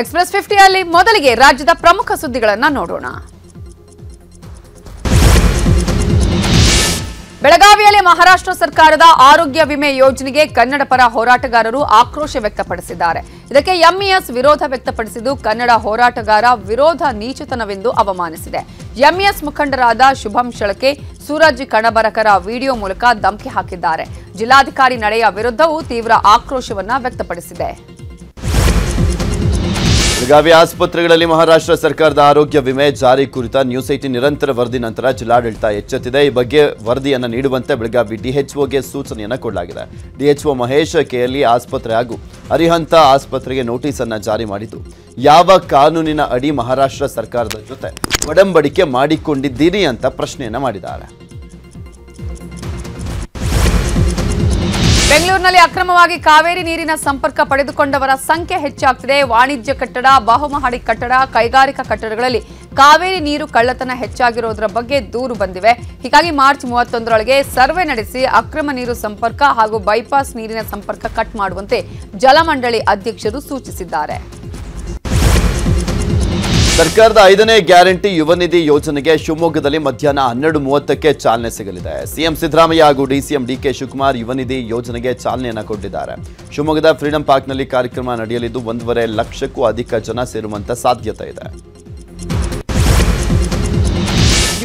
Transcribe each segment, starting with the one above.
Express ಫಿಫ್ಟಿಯಲ್ಲಿ ಮೊದಲಿಗೆ ರಾಜ್ಯದ ಪ್ರಮುಖ ಸುದ್ದಿಗಳನ್ನು ನೋಡೋಣ. ಬೆಳಗಾವಿಯಲ್ಲಿ ಮಹಾರಾಷ್ಟ್ರ ಸರ್ಕಾರದ ಆರೋಗ್ಯ ವಿಮೆ ಯೋಜನೆಗೆ ಕನ್ನಡ ಪರ ಹೋರಾಟಗಾರರು ಆಕ್ರೋಶ ವ್ಯಕ್ತಪಡಿಸಿದ್ದಾರೆ. ಇದಕ್ಕೆ ಎಂಇಎಸ್ ವಿರೋಧ ವ್ಯಕ್ತಪಡಿಸಿದ್ದು, ಕನ್ನಡ ಹೋರಾಟಗಾರ ವಿರೋಧ ನೀಚತನವೆಂದು ಅವಮಾನಿಸಿದೆ. ಎಂಇಎಸ್ ಮುಖಂಡರಾದ ಶುಭಂ ಶಳಕೆ, ಸೂರಜ್ ಕಣಬರಕರ ವಿಡಿಯೋ ಮೂಲಕ ಧಮಕಿ ಹಾಕಿದ್ದಾರೆ. ಜಿಲ್ಲಾಧಿಕಾರಿ ನಡೆಯ ವಿರುದ್ಧವೂ ತೀವ್ರ ಆಕ್ರೋಶವನ್ನ ವ್ಯಕ್ತಪಡಿಸಿದೆ. ಬೆಳಗಾವಿ ಆಸ್ಪತ್ರೆಗಳಲ್ಲಿ ಮಹಾರಾಷ್ಟ್ರ ಸರ್ಕಾರದ ಆರೋಗ್ಯ ವಿಮೆ ಜಾರಿ ಕುರಿತ ನ್ಯೂಸ್ ಐಟಿ ನಿರಂತರ ವರದಿ ನಂತರ ಜಿಲ್ಲಾಡಳಿತ ಎಚ್ಚೆತ್ತಿದೆ. ಈ ಬಗ್ಗೆ ವರದಿಯನ್ನು ನೀಡುವಂತೆ ಬೆಳಗಾವಿ ಡಿಎಚ್ಒಗೆ ಸೂಚನೆಯನ್ನು ಕೊಡಲಾಗಿದೆ. ಡಿಎಚ್ಒ ಮಹೇಶ್ ಕೆಎಲ್ಇ ಆಸ್ಪತ್ರೆ ಹಾಗೂ ಅರಿಹಂತ ಆಸ್ಪತ್ರೆಗೆ ನೋಟಿಸ್ ಅನ್ನು ಜಾರಿ ಮಾಡಿದ್ದು, ಯಾವ ಕಾನೂನಿನ ಅಡಿ ಮಹಾರಾಷ್ಟ್ರ ಸರ್ಕಾರದ ಜೊತೆ ಒಡಂಬಡಿಕೆ ಮಾಡಿಕೊಂಡಿದ್ದೀರಿ ಅಂತ ಪ್ರಶ್ನೆಯನ್ನು ಮಾಡಿದ್ದಾರೆ. ಬೆಂಗಳೂರಿನಲ್ಲಿ ಅಕ್ರಮವಾಗಿ ಕಾವೇರಿ ನೀರಿನ ಸಂಪರ್ಕ ಪಡೆದುಕೊಂಡವರ ಸಂಖ್ಯೆ ಹೆಚ್ಚಾಗ್ತಿದೆ. ವಾಣಿಜ್ಯ ಕಟ್ಟಡ, ಬಹುಮಹಡಿ ಕಟ್ಟಡ, ಕೈಗಾರಿಕಾ ಕಟ್ಟಡಗಳಲ್ಲಿ ಕಾವೇರಿ ನೀರು ಕಳ್ಳತನ ಹೆಚ್ಚಾಗಿರೋದರ ಬಗ್ಗೆ ದೂರು ಬಂದಿವೆ. ಹೀಗಾಗಿ ಮಾರ್ಚ್ ಮೂವತ್ತೊಂದರೊಳಗೆ ಸರ್ವೆ ನಡೆಸಿ ಅಕ್ರಮ ನೀರು ಸಂಪರ್ಕ ಹಾಗೂ ಬೈಪಾಸ್ ನೀರಿನ ಸಂಪರ್ಕ ಕಟ್ ಮಾಡುವಂತೆ ಜಲಮಂಡಳಿ ಅಧ್ಯಕ್ಷರು ಸೂಚಿಸಿದ್ದಾರೆ. ಸರ್ಕಾರದ ಐದನೇ ಗ್ಯಾರಂಟಿ ಯುವ ನಿಧಿ ಯೋಜನೆಗೆ ಶಿವಮೊಗ್ಗದಲ್ಲಿ ಮಧ್ಯಾಹ್ನ ಹನ್ನೆರಡು ಮೂವತ್ತಕ್ಕೆ ಚಾಲನೆ ಸಿಗಲಿದೆ. ಸಿಎಂ ಸಿದ್ದರಾಮಯ್ಯ ಹಾಗೂ ಡಿಸಿಎಂ ಡಿಕೆ ಶಿವಕುಮಾರ್ ಯುವ ನಿಧಿ ಯೋಜನೆಗೆ ಚಾಲನೆಯನ್ನು ಕೊಟ್ಟಿದ್ದಾರೆ. ಶಿವಮೊಗ್ಗದ ಫ್ರೀಡಂ ಪಾರ್ಕ್ನಲ್ಲಿ ಕಾರ್ಯಕ್ರಮ ನಡೆಯಲಿದ್ದು, ಒಂದೂವರೆ ಲಕ್ಷಕ್ಕೂ ಅಧಿಕ ಜನ ಸೇರುವಂತ ಸಾಧ್ಯತೆ ಇದೆ.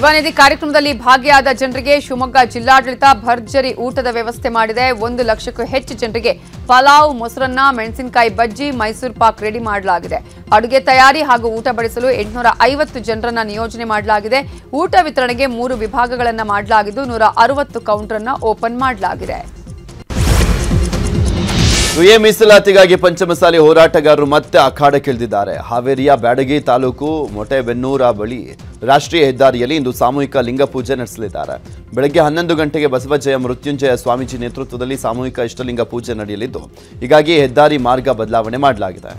ಯುವ ಕಾರ್ಯಕ್ರಮದಲ್ಲಿ ಭಾಗಿಯಾದ ಜನರಿಗೆ ಶಿವಮೊಗ್ಗ ಜಿಲ್ಲಾಡಳಿತ ಭರ್ಜರಿ ಊಟದ ವ್ಯವಸ್ಥೆ ಮಾಡಿದೆ. ಒಂದು ಲಕ್ಷಕ್ಕೂ ಹೆಚ್ಚು ಜನರಿಗೆ ಪಲಾವ್, ಮೊಸರನ್ನ, ಮೆಣಸಿನಕಾಯಿ ಬಜ್ಜಿ, ಮೈಸೂರು ಪಾಕ್ ರೆಡಿ ಮಾಡಲಾಗಿದೆ. ಅಡುಗೆ ತಯಾರಿ ಹಾಗೂ ಊಟ ಬಡಿಸಲು ಎಂಟುನೂರ ಐವತ್ತು ಜನರನ್ನ ನಿಯೋಜನೆ ಮಾಡಲಾಗಿದೆ. ಊಟ ವಿತರಣೆಗೆ ಮೂರು ವಿಭಾಗಗಳನ್ನು ಮಾಡಲಾಗಿದ್ದು ನೂರ ಅರವತ್ತು ಕೌಂಟರ್ನ ಓಪನ್ ಮಾಡಲಾಗಿದೆ. ಯುಎ ಮೀಸಲಾತಿಗಾಗಿ ಪಂಚಮಸಾಲಿ ಹೋರಾಟಗಾರರು ಮತ್ತೆ ಅಖಾಡಕ್ಕಿಳಿದಿದ್ದಾರೆ. ಹಾವೇರಿಯ ಬ್ಯಾಡಗಿ ತಾಲೂಕು ಮೊಟೆಬೆನ್ನೂರ ಬಳಿ ರಾಷ್ಟ್ರೀಯ ಹೆದ್ದಾರಿಯಲ್ಲಿ ಇಂದು ಸಾಮೂಹಿಕ ಲಿಂಗ ಪೂಜೆ ನಡೆಸಲಿದ್ದಾರೆ. ಬೆಳಗ್ಗೆ ಹನ್ನೊಂದು ಗಂಟೆಗೆ ಬಸವಜಯ ಮೃತ್ಯುಂಜಯ ಸ್ವಾಮೀಜಿ ನೇತೃತ್ವದಲ್ಲಿ ಸಾಮೂಹಿಕ ಇಷ್ಟಲಿಂಗ ಪೂಜೆ ನಡೆಯಲಿದ್ದು, ಹೀಗಾಗಿ ಹೆದ್ದಾರಿ ಮಾರ್ಗ ಬದಲಾವಣೆ ಮಾಡಲಾಗಿದೆ.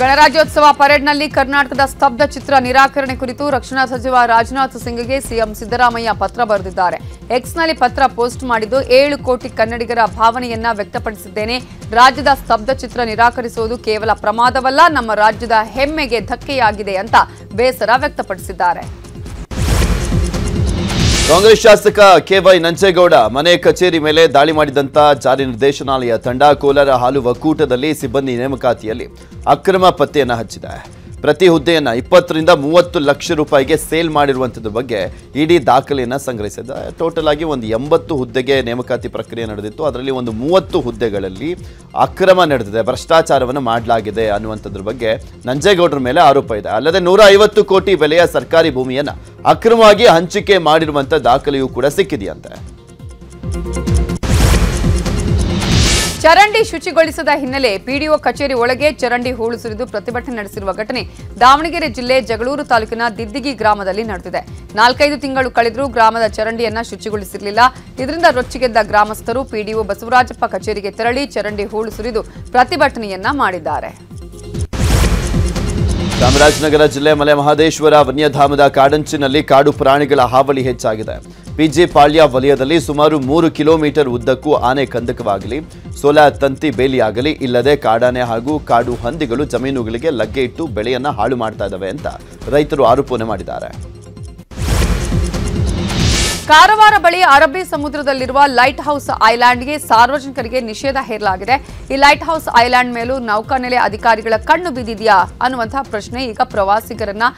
ಗಣರಾಜ್ಯೋತ್ಸವ ಪರೇಡ್ನಲ್ಲಿ ಕರ್ನಾಟಕದ ಸ್ತಬ್ಧ ಚಿತ್ರ ನಿರಾಕರಣೆ ಕುರಿತು ರಕ್ಷಣಾ ಸಚಿವ ರಾಜನಾಥ್ ಸಿಂಗ್ಗೆ ಸಿಎಂ ಸಿದ್ದರಾಮಯ್ಯ ಪತ್ರ ಬರೆದಿದ್ದಾರೆ. ಎಕ್ಸ್ನಲ್ಲಿ ಪತ್ರ ಪೋಸ್ಟ್ ಮಾಡಿದ್ದು ಏಳು ಕೋಟಿ ಕನ್ನಡಿಗರ ಭಾವನೆಯನ್ನ ವ್ಯಕ್ತಪಡಿಸಿದ್ದೇನೆ. ರಾಜ್ಯದ ಸ್ತಬ್ಧ ಚಿತ್ರ ನಿರಾಕರಿಸುವುದು ಕೇವಲ ಪ್ರಮಾದವಲ್ಲ, ನಮ್ಮ ರಾಜ್ಯದ ಹೆಮ್ಮೆಗೆ ಧಕ್ಕೆಯಾಗಿದೆ ಅಂತ ಬೇಸರ ವ್ಯಕ್ತಪಡಿಸಿದ್ದಾರೆ. ಕಾಂಗ್ರೆಸ್ ಶಾಸಕ ಕೆವೈ ನಂಜೇಗೌಡ ಮನೆ ಕಚೇರಿ ಮೇಲೆ ದಾಳಿ ಮಾಡಿದಂತ ಜಾರಿ ನಿರ್ದೇಶನಾಲಯ ತಂಡ ಕೋಲಾರ ಹಾಲು ಒಕ್ಕೂಟದಲ್ಲಿ ಸಿಬ್ಬಂದಿ ನೇಮಕಾತಿಯಲ್ಲಿ ಅಕ್ರಮ ಪತ್ತೆಯನ್ನು ಹಚ್ಚಿದೆ. ಪ್ರತಿ ಹುದ್ದೆಯನ್ನ ಇಪ್ಪತ್ತರಿಂದ ಮೂವತ್ತು ಲಕ್ಷ ರೂಪಾಯಿಗೆ ಸೇಲ್ ಮಾಡಿರುವಂಥದ್ರ ಬಗ್ಗೆ ಇಡೀ ದಾಖಲೆಯನ್ನು ಸಂಗ್ರಹಿಸಿದೆ ಟೋಟಲ್ ಆಗಿ ಒಂದು ಎಂಬತ್ತು ಹುದ್ದೆಗೆ ನೇಮಕಾತಿ ಪ್ರಕ್ರಿಯೆ ನಡೆದಿತ್ತು. ಅದರಲ್ಲಿ ಒಂದು ಮೂವತ್ತು ಹುದ್ದೆಗಳಲ್ಲಿ ಅಕ್ರಮ ನಡೆದಿದೆ, ಭ್ರಷ್ಟಾಚಾರವನ್ನು ಮಾಡಲಾಗಿದೆ ಅನ್ನುವಂಥದ್ರ ಬಗ್ಗೆ ನಂಜೇಗೌಡರ ಮೇಲೆ ಆರೋಪ ಇದೆ. ಅಲ್ಲದೆ ನೂರ ಕೋಟಿ ಬೆಲೆಯ ಸರ್ಕಾರಿ ಭೂಮಿಯನ್ನು ಅಕ್ರಮವಾಗಿ ಹಂಚಿಕೆ ಮಾಡಿರುವಂತ ದಾಖಲೆಯೂ ಕೂಡ ಸಿಕ್ಕಿದೆಯಂತೆ. ಚರಂಡಿ ಶುಚಿಗೊಳಿಸದ ಹಿನ್ನೆಲೆ ಪಿಡಿಒ ಕಚೇರಿ ಒಳಗೆ ಚರಂಡಿ ಹೂಳು ಸುರಿದು ಪ್ರತಿಭಟನೆ ನಡೆಸಿರುವ ಘಟನೆ ದಾವಣಗೆರೆ ಜಿಲ್ಲೆ ಜಗಳೂರು ತಾಲೂಕಿನ ದಿದ್ದಿಗಿ ಗ್ರಾಮದಲ್ಲಿ ನಡೆದಿದೆ. ನಾಲ್ಕೈದು ತಿಂಗಳು ಕಳೆದರೂ ಗ್ರಾಮದ ಚರಂಡಿಯನ್ನ ಶುಚಿಗೊಳಿಸಿರಲಿಲ್ಲ. ಇದರಿಂದ ರೊಚ್ಚಿಗೆದ್ದ ಗ್ರಾಮಸ್ಥರು ಪಿಡಿಒ ಬಸವರಾಜಪ್ಪ ಕಚೇರಿಗೆ ತೆರಳಿ ಚರಂಡಿ ಹೂಳು ಸುರಿದು ಪ್ರತಿಭಟನೆಯನ್ನ ಮಾಡಿದ್ದಾರೆ. ಚಾಮರಾಜನಗರ ಜಿಲ್ಲೆ ಮಲೆ ಮಹದೇಶ್ವರ ವನ್ಯಧಾಮದ ಕಾಡಂಚಿನಲ್ಲಿ ಕಾಡು ಪ್ರಾಣಿಗಳ ಹಾವಳಿ ಹೆಚ್ಚಾಗಿದೆ. ಪಿಜಿ ಪಾಳ್ಯ ವಲಯದಲ್ಲಿ ಸುಮಾರು ಮೂರು ಕಿಲೋಮೀಟರ್ ಉದ್ದಕ್ಕೂ ಆನೆ ಕಂದಕವಾಗಲಿ ಸೋಲ ತಂತಿ ಬೇಲಿಯಾಗಲಿ ಇಲ್ಲದೆ ಕಾಡಾನೆ ಹಾಗೂ ಕಾಡು ಹಂದಿಗಳು ಜಮೀನುಗಳಿಗೆ ಲಗ್ಗೆ ಇಟ್ಟು ಬೆಳೆಯನ್ನ ಹಾಳು ಮಾಡ್ತಾ ಇದ್ದಾವೆ ಅಂತ ರೈತರು ಆರೋಪನೆ ಮಾಡಿದ್ದಾರೆ. ಕಾರವಾರ ಬಳಿ ಅರಬ್ಬಿ ಸಮುದ್ರದಲ್ಲಿರುವ ಲೈಟ್ ಹೌಸ್ ಐಲ್ಯಾಂಡ್ಗೆ ಸಾರ್ವಜನಿಕರಿಗೆ ನಿಷೇಧ ಹೇರಲಾಗಿದೆ. ಈ ಲೈಟ್ ಹೌಸ್ ಐಲ್ಯಾಂಡ್ ಮೇಲೂ ನೌಕಾನೆಲೆ ಅಧಿಕಾರಿಗಳ ಕಣ್ಣು ಬಿದ್ದಿದೆಯಾ ಅನ್ನುವಂತಹ ಪ್ರಶ್ನೆ ಈಗ ಪ್ರವಾಸಿಗರನ್ನ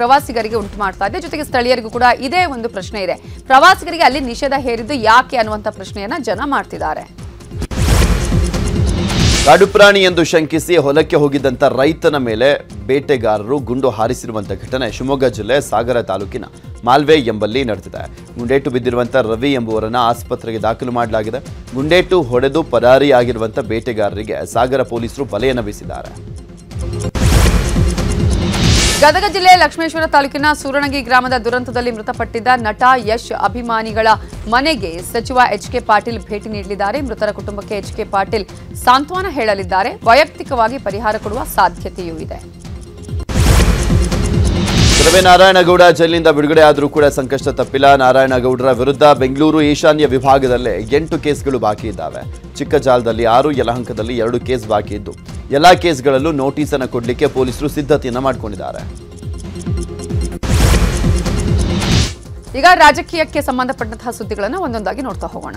ಪ್ರವಾಸಿಗರಿಗೆ ಉಂಟು ಮಾಡ್ತಾ ಇದೆ. ಜೊತೆಗೆ ಸ್ಥಳೀಯರಿಗೂ ಕೂಡ ಇದೇ ಒಂದು ಪ್ರಶ್ನೆ ಇದೆ. ಪ್ರವಾಸಿಗರಿಗೆ ಅಲ್ಲಿ ನಿಷೇಧ ಹೇರಿದ್ದು ಯಾಕೆ ಅನ್ನುವಂಥ ಪ್ರಶ್ನೆಯನ್ನ ಜನ ಮಾಡ್ತಿದ್ದಾರೆ. ಕಾಡು ಪ್ರಾಣಿ ಎಂದು ಶಂಕಿಸಿ ಹೊಲಕ್ಕೆ ಹೋಗಿದ್ದಂಥ ರೈತನ ಮೇಲೆ ಬೇಟೆಗಾರರು ಗುಂಡು ಹಾರಿಸಿರುವಂಥ ಘಟನೆ ಶಿವಮೊಗ್ಗ ಜಿಲ್ಲೆ ಸಾಗರ ತಾಲೂಕಿನ ಮಾಲ್ವೆ ಎಂಬಲ್ಲಿ ನಡೆದಿದೆ. ಗುಂಡೇಟು ಬಿದ್ದಿರುವಂಥ ರವಿ ಎಂಬುವರನ್ನು ಆಸ್ಪತ್ರೆಗೆ ದಾಖಲು ಮಾಡಲಾಗಿದೆ. ಗುಂಡೇಟು ಹೊಡೆದು ಪರಾರಿಯಾಗಿರುವಂಥ ಬೇಟೆಗಾರರಿಗೆ ಸಾಗರ ಪೊಲೀಸರು ಬಲೆಯನ್ನು ಬೀಸಿದ್ದಾರೆ. ಗದಗ ಜಿಲ್ಲೆ ಲಕ್ಷ್ಮೇಶ್ವರ ತಾಲೂಕಿನ ಸೂರಣಗಿ ಗ್ರಾಮದ ದುರಂತದಲ್ಲಿ ಮೃತಪಟ್ಟಿದ್ದ ನಟ ಯಶ್ ಅಭಿಮಾನಿಗಳ ಮನೆಗೆ ಸಚಿವ ಎಚ್ಕೆ ಪಾಟೀಲ್ ಭೇಟಿ ನೀಡಲಿದ್ದಾರೆ. ಮೃತರ ಕುಟುಂಬಕ್ಕೆ ಎಚ್ಕೆ ಪಾಟೀಲ್ ಸಾಂತ್ವನ ಹೇಳಲಿದ್ದಾರೆ. ವೈಯಕ್ತಿಕವಾಗಿ ಪರಿಹಾರ ಕೊಡುವ ಸಾಧ್ಯತೆಯೂ ಇದೆ. ರವೆ ನಾರಾಯಣಗೌಡ ಜೈಲಿನಿಂದ ಬಿಡುಗಡೆ ಆದರೂ ಕೂಡ ಸಂಕಷ್ಟ ತಪ್ಪಿಲ್ಲ. ನಾರಾಯಣಗೌಡರ ವಿರುದ್ಧ ಬೆಂಗಳೂರು ಈಶಾನ್ಯ ವಿಭಾಗದಲ್ಲೇ ಎಂಟು ಕೇಸ್ಗಳು ಬಾಕಿ ಇದ್ದಾವೆ. ಚಿಕ್ಕಜಾಲದಲ್ಲಿ ಆರು, ಯಲಹಂಕದಲ್ಲಿ ಎರಡು ಕೇಸ್ ಬಾಕಿ ಇದ್ದು, ಎಲ್ಲಾ ಕೇಸ್ಗಳಲ್ಲೂ ನೋಟಿಸ್ ಅನ್ನು ಕೊಡಲಿಕ್ಕೆ ಪೊಲೀಸರು ಸಿದ್ಧತೆಯನ್ನು ಮಾಡಿಕೊಂಡಿದ್ದಾರೆ. ಈಗ ರಾಜಕೀಯಕ್ಕೆ ಸಂಬಂಧಪಟ್ಟಂತಹ ಸುದ್ದಿಗಳನ್ನು ಒಂದೊಂದಾಗಿ ನೋಡ್ತಾ ಹೋಗೋಣ.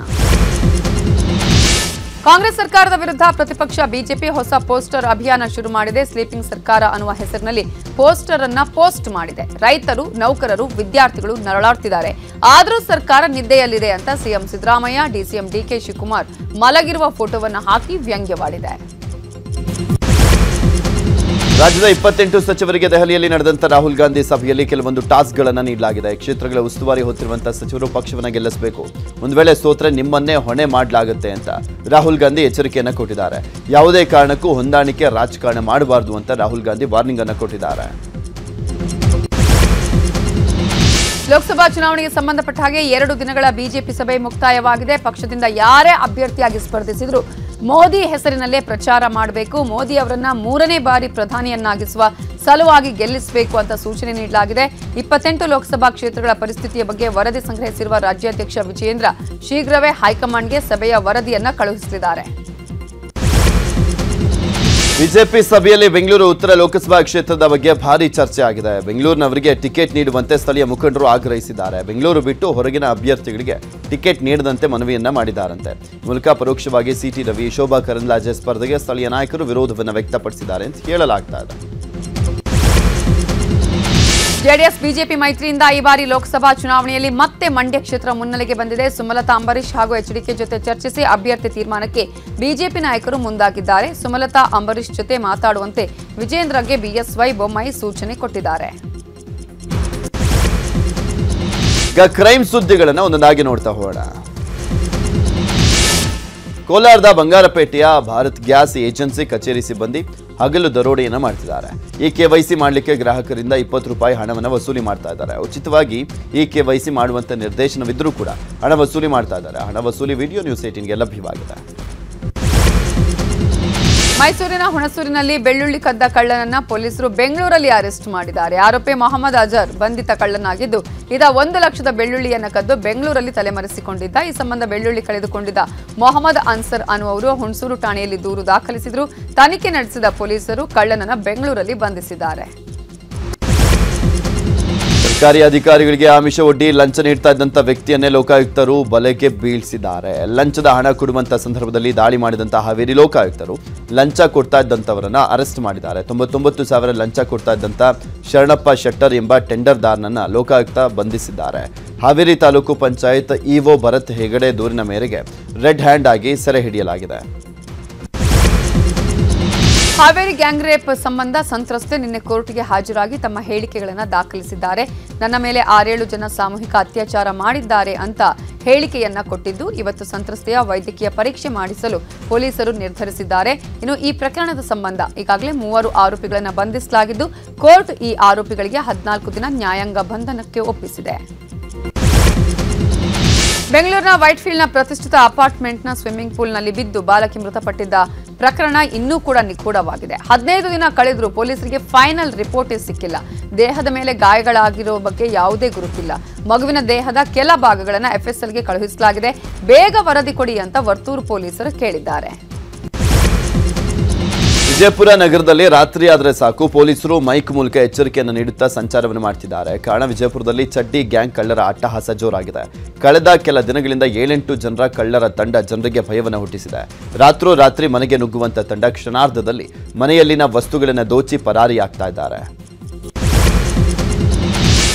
ಕಾಂಗ್ರೆಸ್ ಸರ್ಕಾರದ ವಿರುದ್ಧ ಪ್ರತಿಪಕ್ಷ ಬಿಜೆಪಿ ಹೊಸ ಪೋಸ್ಟರ್ ಅಭಿಯಾನ ಶುರು ಮಾಡಿದೆ. ಸ್ಲೀಪಿಂಗ್ ಸರ್ಕಾರ ಅನ್ನುವ ಹೆಸರಿನಲ್ಲಿ ಪೋಸ್ಟರ್ ಅನ್ನ ಪೋಸ್ಟ್ ಮಾಡಿದೆ. ರೈತರು, ನೌಕರರು, ವಿದ್ಯಾರ್ಥಿಗಳು ನರಳಾಡ್ತಿದ್ದಾರೆ. ಆದರೂ ಸರ್ಕಾರ ನಿದ್ದೆಯಲ್ಲಿದೆ ಅಂತ CM Siddaramaiah, DCM DK Shivakumar ಮಲಗಿರುವ ಫೋಟೋವನ್ನು ಹಾಕಿ ವ್ಯಂಗ್ಯವಾಡಿದೆ ರಾಜ್ಯದ ಇಪ್ಪತ್ತೆಂಟು ಸಚಿವರಿಗೆ ದೆಹಲಿಯಲ್ಲಿ ನಡೆದಂತ ರಾಹುಲ್ ಗಾಂಧಿ ಸಭೆಯಲ್ಲಿ ಕೆಲವೊಂದು ಟಾಸ್ಕ್ಗಳನ್ನು ನೀಡಲಾಗಿದೆ. ಕ್ಷೇತ್ರಗಳ ಉಸ್ತುವಾರಿ ಹೊತ್ತಿರುವಂತಹ ಸಚಿವರು ಪಕ್ಷವನ್ನು ಗೆಲ್ಲಿಸಬೇಕು. ಒಂದು ವೇಳೆ ಸೋತ್ರೆ ನಿಮ್ಮನ್ನೇ ಹೊಣೆ ಮಾಡಲಾಗುತ್ತೆ ಅಂತ ರಾಹುಲ್ ಗಾಂಧಿ ಎಚ್ಚರಿಕೆಯನ್ನು ಕೊಟ್ಟಿದ್ದಾರೆ. ಯಾವುದೇ ಕಾರಣಕ್ಕೂ ಹೊಂದಾಣಿಕೆ, ರಾಜಕಾರಣ ಮಾಡಬಾರದು ಅಂತ ರಾಹುಲ್ ಗಾಂಧಿ ವಾರ್ನಿಂಗ್ ಅನ್ನು ಕೊಟ್ಟಿದ್ದಾರೆ. ಲೋಕಸಭಾ ಚುನಾವಣೆಗೆ ಸಂಬಂಧಪಟ್ಟ ಹಾಗೆ ಎರಡು ದಿನಗಳ ಬಿಜೆಪಿ ಸಭೆ ಮುಕ್ತಾಯವಾಗಿದೆ. ಪಕ್ಷದಿಂದ ಯಾರೇ ಅಭ್ಯರ್ಥಿಯಾಗಿ ಸ್ಪರ್ಧಿಸಿದ್ರು ಮೋದಿ ಹೆಸರಿನಲ್ಲೇ ಪ್ರಚಾರ ಮಾಡಬೇಕು. ಮೋದಿ ಅವರನ್ನ ಮೂರನೇ ಬಾರಿ ಪ್ರಧಾನಿಯನ್ನಾಗಿಸುವ ಸಲುವಾಗಿ ಗೆಲ್ಲಿಸಬೇಕು ಅಂತ ಸೂಚನೆ ನೀಡಲಾಗಿದೆ. ಇಪ್ಪತ್ತೆಂಟು ಲೋಕಸಭಾ ಕ್ಷೇತ್ರಗಳ ಪರಿಸ್ಥಿತಿಯ ಬಗ್ಗೆ ವರದಿ ಸಂಗ್ರಹಿಸಿರುವ ರಾಜ್ಯಾಧ್ಯಕ್ಷ ವಿಜಯೇಂದ್ರ ಶೀಘ್ರವೇ ಹೈಕಮಾಂಡ್ಗೆ ಸಭೆಯ ವರದಿಯನ್ನ ಕಳುಹಿಸಲಿದ್ದಾರೆ. ಬಿಜೆಪಿ ಸಭೆಯಲ್ಲಿ ಬೆಂಗಳೂರು ಉತ್ತರ ಲೋಕಸಭಾ ಕ್ಷೇತ್ರದ ಬಗ್ಗೆ ಭಾರಿ ಚರ್ಚೆ ಆಗಿದೆ. ಬೆಂಗಳೂರಿನವರಿಗೆ ಟಿಕೆಟ್ ನೀಡುವಂತೆ ಸ್ಥಳೀಯ ಮುಖಂಡರು ಆಗ್ರಹಿಸಿದ್ದಾರೆ. ಬೆಂಗಳೂರು ಬಿಟ್ಟು ಹೊರಗಿನ ಅಭ್ಯರ್ಥಿಗಳಿಗೆ ಟಿಕೆಟ್ ನೀಡದಂತೆ ಮನವಿಯನ್ನ ಮಾಡಿದ್ದಾರಂತೆ. ಮೂಲಕ ಪರೋಕ್ಷವಾಗಿ ಸಿಟಿ ರವಿ, ಶೋಭಾ ಕರಂದ್ಲಾಜೆ ಸ್ಪರ್ಧೆಗೆ ಸ್ಥಳೀಯ ನಾಯಕರು ವಿರೋಧವನ್ನು ವ್ಯಕ್ತಪಡಿಸಿದ್ದಾರೆ ಅಂತ ಹೇಳಲಾಗ್ತಾ ಜೆಡಿಎಸ್, ಬಿಜೆಪಿ ಮೈತ್ರಿಯಿಂದ ಈ ಬಾರಿ ಲೋಕಸಭಾ ಚುನಾವಣೆಯಲ್ಲಿ ಮತ್ತೆ ಮಂಡ್ಯ ಕ್ಷೇತ್ರ ಮುನ್ನೆಲೆಗೆ ಬಂದಿದೆ. ಸುಮಲತಾ ಅಂಬರೀಶ್ ಹಾಗೂ ಎಚ್ಡಿಕೆ ಜೊತೆ ಚರ್ಚಿಸಿ ಅಭ್ಯರ್ಥಿ ತೀರ್ಮಾನಕ್ಕೆ ಬಿಜೆಪಿ ನಾಯಕರು ಮುಂದಾಗಿದ್ದಾರೆ. ಸುಮಲತಾ ಅಂಬರೀಶ್ ಜೊತೆ ಮಾತಾಡುವಂತೆ ವಿಜೇಂದ್ರಗೆ ಬಿಎಸ್ವೈ ಬೊಮ್ಮಾಯಿ ಸೂಚನೆ ಕೊಟ್ಟಿದ್ದಾರೆ. ಕ್ರೈಮ್ ಸುದ್ದಿಗಳನ್ನು ಒಂದೊಂದಾಗಿ ನೋಡ್ತಾ ಹೋಗೋಣ. ಕೋಲಾರದ ಬಂಗಾರಪೇಟೆಯ ಭಾರತ್ ಗ್ಯಾಸ್ ಏಜೆನ್ಸಿ ಕಚೇರಿ ಸಿಬ್ಬಂದಿ ಹಗಲು ದರೋಡೆಯನ್ನ ಮಾಡ್ತಿದ್ದಾರೆ. ಈ ಕೆ ವೈ ಸಿ ಮಾಡಲಿಕ್ಕೆ ಗ್ರಾಹಕರಿಂದ ಇಪ್ಪತ್ತು ರೂಪಾಯಿ ಹಣವನ್ನು ವಸೂಲಿ ಮಾಡ್ತಾ ಇದ್ದಾರೆ. ಉಚಿತವಾಗಿ ಈ ಕೆವೈಸಿ ಮಾಡುವಂಥ ನಿರ್ದೇಶನವಿದ್ದರೂ ಕೂಡ ಹಣ ವಸೂಲಿ ಮಾಡ್ತಾ ಇದ್ದಾರೆ. ಹಣ ವಸೂಲಿ ವಿಡಿಯೋ ನ್ಯೂಸ್ ಏಟಿನ್ಗೆ ಲಭ್ಯವಾಗಿದೆ. ಮೈಸೂರಿನ ಹುಣಸೂರಿನಲ್ಲಿ ಬೆಳ್ಳುಳ್ಳಿ ಕದ್ದ ಕಳ್ಳನನ್ನ ಪೊಲೀಸರು ಬೆಂಗಳೂರಲ್ಲಿ ಅರೆಸ್ಟ್ ಮಾಡಿದ್ದಾರೆ. ಆರೋಪಿ ಮೊಹಮ್ಮದ್ ಅಜರ್ ಬಂಧಿತ ಕಳ್ಳನಾಗಿದ್ದು, ಇದ ಒಂದು ಲಕ್ಷದ ಬೆಳ್ಳುಳ್ಳಿಯನ್ನು ಕದ್ದು ಬೆಂಗಳೂರಲ್ಲಿ ತಲೆಮರೆಸಿಕೊಂಡಿದ್ದ. ಈ ಸಂಬಂಧ ಬೆಳ್ಳುಳ್ಳಿ ಕಳೆದುಕೊಂಡಿದ್ದ ಮೊಹಮ್ಮದ್ ಅನ್ಸರ್ ಅನ್ನುವರು ಹುಣಸೂರು ಠಾಣೆಯಲ್ಲಿ ದೂರು ದಾಖಲಿಸಿದ್ರು. ತನಿಖೆ ನಡೆಸಿದ ಪೊಲೀಸರು ಕಳ್ಳನನ್ನ ಬೆಂಗಳೂರಲ್ಲಿ ಬಂಧಿಸಿದ್ದಾರೆ. ಸರ್ಕಾರಿ ಅಧಿಕಾರಿಗಳಿಗೆ ಆಮಿಷ ಒಡ್ಡಿ ಲಂಚ ನೀಡ್ತಾ ಇದ್ದಂಥ ವ್ಯಕ್ತಿಯನ್ನೇ ಲೋಕಾಯುಕ್ತರು ಬಲೆಗೆ ಬೀಳಿಸಿದ್ದಾರೆ. ಲಂಚದ ಹಣ ಕೊಡುವಂಥ ಸಂದರ್ಭದಲ್ಲಿ ದಾಳಿ ಮಾಡಿದಂಥ ಹಾವೇರಿ ಲೋಕಾಯುಕ್ತರು ಲಂಚ ಕೊಡ್ತಾ ಇದ್ದಂಥವರನ್ನು ಅರೆಸ್ಟ್ ಮಾಡಿದ್ದಾರೆ. ತೊಂಬತ್ತೊಂಬತ್ತು ಸಾವಿರ ಲಂಚ ಕೊಡ್ತಾ ಇದ್ದಂಥ ಶರಣಪ್ಪ ಶೆಟ್ಟರ್ ಎಂಬ ಟೆಂಡರ್ದಾರ್ನನ್ನ ಲೋಕಾಯುಕ್ತ ಬಂಧಿಸಿದ್ದಾರೆ. ಹಾವೇರಿ ತಾಲೂಕು ಪಂಚಾಯತ್ ಇಒ ಭರತ್ ಹೆಗಡೆ ದೂರಿನ ಮೇರೆಗೆ ರೆಡ್ ಹ್ಯಾಂಡ್ ಆಗಿ ಸೆರೆ ಹಿಡಿಯಲಾಗಿದೆ. ಹಾವೇರಿ ಗ್ಯಾಂಗ್ ರೇಪ್ ಸಂಬಂಧ ಸಂತ್ರಸ್ತೆ ನಿನ್ನೆ ಕೋರ್ಟ್ಗೆ ಹಾಜರಾಗಿ ತಮ್ಮ ಹೇಳಿಕೆಗಳನ್ನು ದಾಖಲಿಸಿದ್ದಾರೆ. ನನ್ನ ಮೇಲೆ ಆರೇಳು ಜನ ಸಾಮೂಹಿಕ ಅತ್ಯಾಚಾರ ಮಾಡಿದ್ದಾರೆ ಅಂತ ಹೇಳಿಕೆಯನ್ನ ಕೊಟ್ಟಿದ್ದು, ಇವತ್ತು ಸಂತ್ರಸ್ತೆಯ ವೈದ್ಯಕೀಯ ಪರೀಕ್ಷೆ ಮಾಡಿಸಲು ಪೊಲೀಸರು ನಿರ್ಧರಿಸಿದ್ದಾರೆ. ಇನ್ನು ಈ ಪ್ರಕರಣದ ಸಂಬಂಧ ಈಗಾಗಲೇ ಮೂವರು ಆರೋಪಿಗಳನ್ನು ಬಂಧಿಸಲಾಗಿದ್ದು, ಕೋರ್ಟ್ ಈ ಆರೋಪಿಗಳಿಗೆ ಹದಿನಾಲ್ಕು ದಿನ ನ್ಯಾಯಾಂಗ ಬಂಧನಕ್ಕೆ ಒಪ್ಪಿಸಿದೆ. ಬೆಂಗಳೂರಿನ ವೈಟ್ಫೀಲ್ಡ್ನ ಪ್ರತಿಷ್ಠಿತ ಅಪಾರ್ಟ್ಮೆಂಟ್ನ ಸ್ವಿಮ್ಮಿಂಗ್ ಪೂಲ್ನಲ್ಲಿ ಬಿದ್ದು ಬಾಲಕಿ ಮೃತಪಟ್ಟಿದ್ದ ಪ್ರಕರಣ ಇನ್ನೂ ಕೂಡ ನಿಗೂಢವಾಗಿದೆ ಹದಿನೈದು ದಿನ ಕಳೆದರೂ ಪೊಲೀಸರಿಗೆ ಫೈನಲ್ ರಿಪೋರ್ಟೇ ಸಿಕ್ಕಿಲ್ಲ. ದೇಹದ ಮೇಲೆ ಗಾಯಗಳಾಗಿರೋ ಬಗ್ಗೆ ಯಾವುದೇ ಗುರುತಿಲ್ಲ. ಮಗುವಿನ ದೇಹದ ಕೆಲ ಭಾಗಗಳನ್ನು ಎಫ್ಎಸ್ಎಲ್ಗೆ ಕಳುಹಿಸಲಾಗಿದೆ. ಬೇಗ ವರದಿ ಕೊಡಿ ಅಂತ ವರ್ತೂರು ಪೊಲೀಸರು ಕೇಳಿದ್ದಾರೆ. ವಿಜಯಪುರ ನಗರದಲ್ಲಿ ರಾತ್ರಿ ಆದರೆ ಸಾಕು. ಪೊಲೀಸರು ಮೈಕ್ ಮೂಲಕ ಎಚ್ಚರಿಕೆಯನ್ನು ನೀಡುತ್ತಾ ಸಂಚಾರವನ್ನು ಮಾಡ್ತಿದ್ದಾರೆ. ಕಾರಣ, ವಿಜಯಪುರದಲ್ಲಿ ಚಡ್ಡಿ ಗ್ಯಾಂಗ್ ಕಳ್ಳರ ಅಟ್ಟಹಾಸ ಜೋರಾಗಿದೆ. ಕಳೆದ ಕೆಲ ದಿನಗಳಿಂದ ಏಳೆಂಟು ಜನರ ಕಳ್ಳರ ತಂಡ ಜನರಿಗೆ ಭಯವನ್ನು ಹುಟ್ಟಿಸಿದೆ. ರಾತ್ರೋರಾತ್ರಿ ಮನೆಗೆ ನುಗ್ಗುವಂತ ತಂಡ ಕ್ಷಣಾರ್ಧದಲ್ಲಿ ಮನೆಯಲ್ಲಿನ ವಸ್ತುಗಳನ್ನು ದೋಚಿ ಪರಾರಿಯಾಗ್ತಾ ಇದ್ದಾರೆ.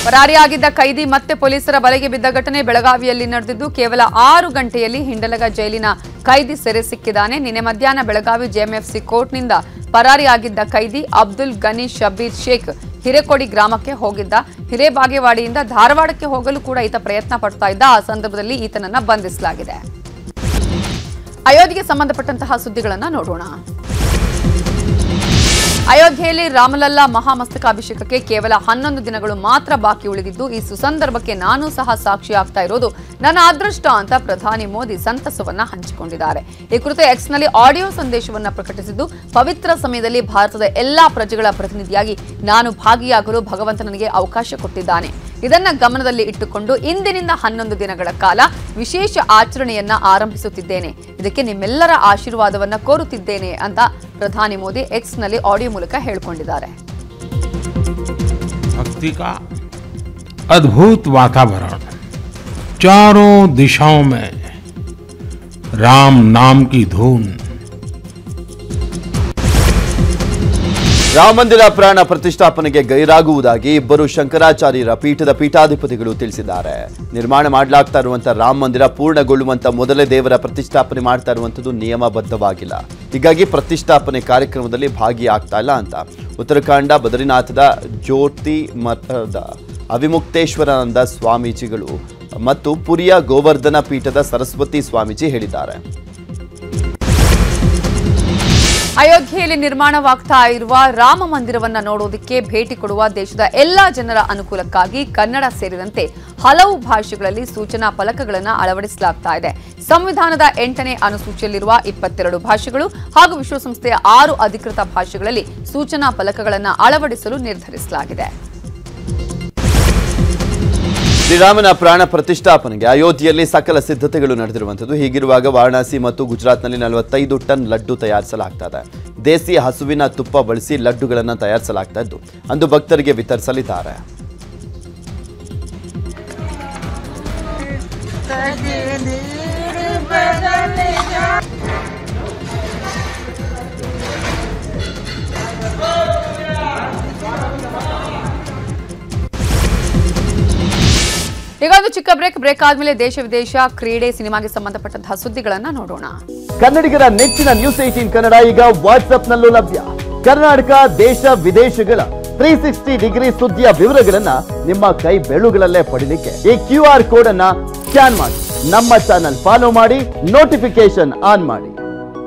ಪರಾರಿಯಾಗಿದ್ದ ಕೈದಿ ಮತ್ತೆ ಪೊಲೀಸರ ಬಲೆಗೆ ಬಿದ್ದ ಘಟನೆ ಬೆಳಗಾವಿಯಲ್ಲಿ ನಡೆದಿದ್ದು, ಕೇವಲ ಆರು ಗಂಟೆಯಲ್ಲಿ ಹಿಂಡಲಗ ಜೈಲಿನ ಕೈದಿ ಸೆರೆ ಸಿಕ್ಕಿದ್ದಾನೆ ನಿನ್ನೆ ಮಧ್ಯಾಹ್ನ ಬೆಳಗಾವಿ ಜೆಎಂಎಫ್ಸಿ ಕೋರ್ಟ್ನಿಂದ ಪರಾರಿಯಾಗಿದ್ದ ಕೈದಿ ಅಬ್ದುಲ್ ಗನಿ ಶಬೀರ್ ಶೇಖ್ ಹಿರೇಕೊಡಿ ಗ್ರಾಮಕ್ಕೆ ಹೋಗಿದ್ದ. ಹಿರೇಬಾಗೇವಾಡಿಯಿಂದ ಧಾರವಾಡಕ್ಕೆ ಹೋಗಲು ಕೂಡ ಈತ ಪ್ರಯತ್ನ ಪಡ್ತಾ ಇದ್ದ. ಆ ಸಂದರ್ಭದಲ್ಲಿ ಈತನನ್ನ ಬಂಧಿಸಲಾಗಿದೆ. ಅಯೋಧ್ಯೆಗೆ ಸಂಬಂಧಪಟ್ಟಂತಹ ಸುದ್ದಿಗಳನ್ನ ನೋಡೋಣ. ಅಯೋಧ್ಯೆಯಲ್ಲಿ ರಾಮಲಲ್ಲಾ ಮಹಾಮಸ್ತಕಾಭಿಷೇಕಕ್ಕೆ ಕೇವಲ ಹನ್ನೊಂದು ದಿನಗಳು ಮಾತ್ರ ಬಾಕಿ ಉಳಿದಿದ್ದು, ಈ ಸುಸಂದರ್ಭಕ್ಕೆ ನಾನು ಸಹ ಸಾಕ್ಷಿ ಆಗ್ತಾ ಇರೋದು ನನ್ನ ಅದೃಷ್ಟ ಅಂತ ಪ್ರಧಾನಿ ಮೋದಿ ಸಂತಸವನ್ನ ಹಂಚಿಕೊಂಡಿದ್ದಾರೆ. ಈ ಕುರಿತು ಎಕ್ಸ್ನಲ್ಲಿ ಆಡಿಯೋ ಸಂದೇಶವನ್ನ ಪ್ರಕಟಿಸಿದ್ದು, ಪವಿತ್ರ ಸಮಯದಲ್ಲಿ ಭಾರತದ ಎಲ್ಲಾ ಪ್ರಜೆಗಳ ಪ್ರತಿನಿಧಿಯಾಗಿ ನಾನು ಭಾಗಿಯಾಗಲು ಭಗವಂತ ನನಗೆ ಅವಕಾಶ ಕೊಟ್ಟಿದ್ದಾನೆ. ಇದನ್ನ ಗಮನದಲ್ಲಿ ಇಟ್ಟುಕೊಂಡು ಇಂದಿನಿಂದ ಹನ್ನೊಂದು ದಿನಗಳ ಕಾಲ ವಿಶೇಷ ಆಚರಣೆಯನ್ನ ಆರಂಭಿಸುತ್ತಿದ್ದೇನೆ ಇದಕ್ಕೆ ನಿಮ್ಮೆಲ್ಲರ ಆಶೀರ್ವಾದವನ್ನ ಕೋರುತ್ತಿದ್ದೇನೆ ಅಂತ ಪ್ರಧಾನಿ ಮೋದಿ ಎಕ್ಸ್ನಲ್ಲಿ ಆಡಿಯೋ ಮೂಲಕ ಹೇಳಿಕೊಂಡಿದ್ದಾರೆ भक्ति का अद्भुत वातावरण चारों दिशाओं में राम नाम की धुन ರಾಮ ಮಂದಿರ ಪ್ರಾಣ ಪ್ರತಿಷ್ಠಾಪನೆಗೆ ಗೈರಾಗುವುದಾಗಿ ಇಬ್ಬರು ಶಂಕರಾಚಾರ್ಯರ ಪೀಠದ ಪೀಠಾಧಿಪತಿಗಳು ತಿಳಿಸಿದ್ದಾರೆ. ನಿರ್ಮಾಣ ಮಾಡಲಾಗ್ತಾ ಇರುವಂತಹ ರಾಮ ಮಂದಿರ ಪೂರ್ಣಗೊಳ್ಳುವಂತ ಮೊದಲೇ ದೇವರ ಪ್ರತಿಷ್ಠಾಪನೆ ಮಾಡ್ತಾ ಇರುವಂತದ್ದು ನಿಯಮಬದ್ಧವಾಗಿಲ್ಲ. ಹೀಗಾಗಿ ಪ್ರತಿಷ್ಠಾಪನೆ ಕಾರ್ಯಕ್ರಮದಲ್ಲಿ ಭಾಗಿಯಾಗ್ತಾ ಇಲ್ಲ ಅಂತ. ಉತ್ತರಾಖಂಡ ಬದರಿನಾಥದ ಜ್ಯೋತಿ ಮಠದ ಅವಿಮುಕ್ತೇಶ್ವರಾನಂದ ಸ್ವಾಮೀಜಿಗಳು ಮತ್ತು ಪುರಿಯ ಗೋವರ್ಧನ ಪೀಠದ ಸರಸ್ವತಿ ಸ್ವಾಮೀಜಿ ಹೇಳಿದ್ದಾರೆ. ಅಯೋಧ್ಯೆಯಲ್ಲಿ ನಿರ್ಮಾಣವಾಗ್ತಾ ಇರುವ ರಾಮ ಮಂದಿರವನ್ನ ನೋಡೋದಕ್ಕೆ ಭೇಟಿ ಕೊಡುವ ದೇಶದ ಎಲ್ಲಾ ಜನರ ಅನುಕೂಲಕ್ಕಾಗಿ ಕನ್ನಡ ಸೇರಿದಂತೆ ಹಲವು ಭಾಷೆಗಳಲ್ಲಿ ಸೂಚನಾ ಫಲಕಗಳನ್ನು ಅಳವಡಿಸಲಾಗ್ತಾ ಇದೆ. ಸಂವಿಧಾನದ ಎಂಟನೇ ಅನುಸೂಚಿಯಲ್ಲಿರುವ ಇಪ್ಪತ್ತೆರಡು ಭಾಷೆಗಳು ಹಾಗೂ ವಿಶ್ವಸಂಸ್ಥೆಯ ಆರು ಅಧಿಕೃತ ಭಾಷೆಗಳಲ್ಲಿ ಸೂಚನಾ ಫಲಕಗಳನ್ನು ಅಳವಡಿಸಲು ನಿರ್ಧರಿಸಲಾಗಿದೆ. ಶ್ರೀರಾಮನ ಪ್ರಾಣ ಪ್ರತಿಷ್ಠಾಪನೆಗೆ ಅಯೋಧ್ಯೆಯಲ್ಲಿ ಸಕಲ ಸಿದ್ಧತೆಗಳು ನಡೆದಿರುವಂಥದ್ದು. ಹೀಗಿರುವಾಗ ವಾರಣಾಸಿ ಮತ್ತು ಗುಜರಾತ್ನಲ್ಲಿ ನಲವತ್ತೈದು ಟನ್ ಲಡ್ಡು ತಯಾರಿಸಲಾಗ್ತಾ ಇದೆ ದೇಸಿ ಹಸುವಿನ ತುಪ್ಪ ಬಳಸಿ ಲಡ್ಡುಗಳನ್ನು ತಯಾರಿಸಲಾಗ್ತಾ ಇದ್ದು ಅಂದು ಭಕ್ತರಿಗೆ ವಿತರಿಸಲಿದ್ದಾರೆ. ಈಗ ಒಂದು ಚಿಕ್ಕ ಬ್ರೇಕ್. ಬ್ರೇಕ್ ಆದ್ಮೇಲೆ ದೇಶ ವಿದೇಶ ಕ್ರೀಡೆ, ಸಿನಿಮಾಗೆ ಸಂಬಂಧಪಟ್ಟಂತಹ ಸುದ್ದಿಗಳನ್ನ ನೋಡೋಣ. ಕನ್ನಡಿಗರ ನೆಚ್ಚಿನ ನ್ಯೂಸ್ ಏಟೀನ್ ಕನ್ನಡ ಈಗ ವಾಟ್ಸ್ಆಪ್ ನಲ್ಲೂ ಲಭ್ಯ. ಕರ್ನಾಟಕ, ದೇಶ ವಿದೇಶಗಳ ತ್ರೀ ಸಿಕ್ಸ್ಟಿ ಡಿಗ್ರಿ ಸುದ್ದಿಯ ವಿವರಗಳನ್ನ ನಿಮ್ಮ ಕೈ ಬೆಳುಗಳಲ್ಲೇ ಪಡಿಲಿಕ್ಕೆ ಈ ಕ್ಯೂ ಆರ್ ಕೋಡ್ ಅನ್ನ ಸ್ಕ್ಯಾನ್ ಮಾಡಿ. ನಮ್ಮ ಚಾನಲ್ ಫಾಲೋ ಮಾಡಿ ನೋಟಿಫಿಕೇಶನ್ ಆನ್ ಮಾಡಿ.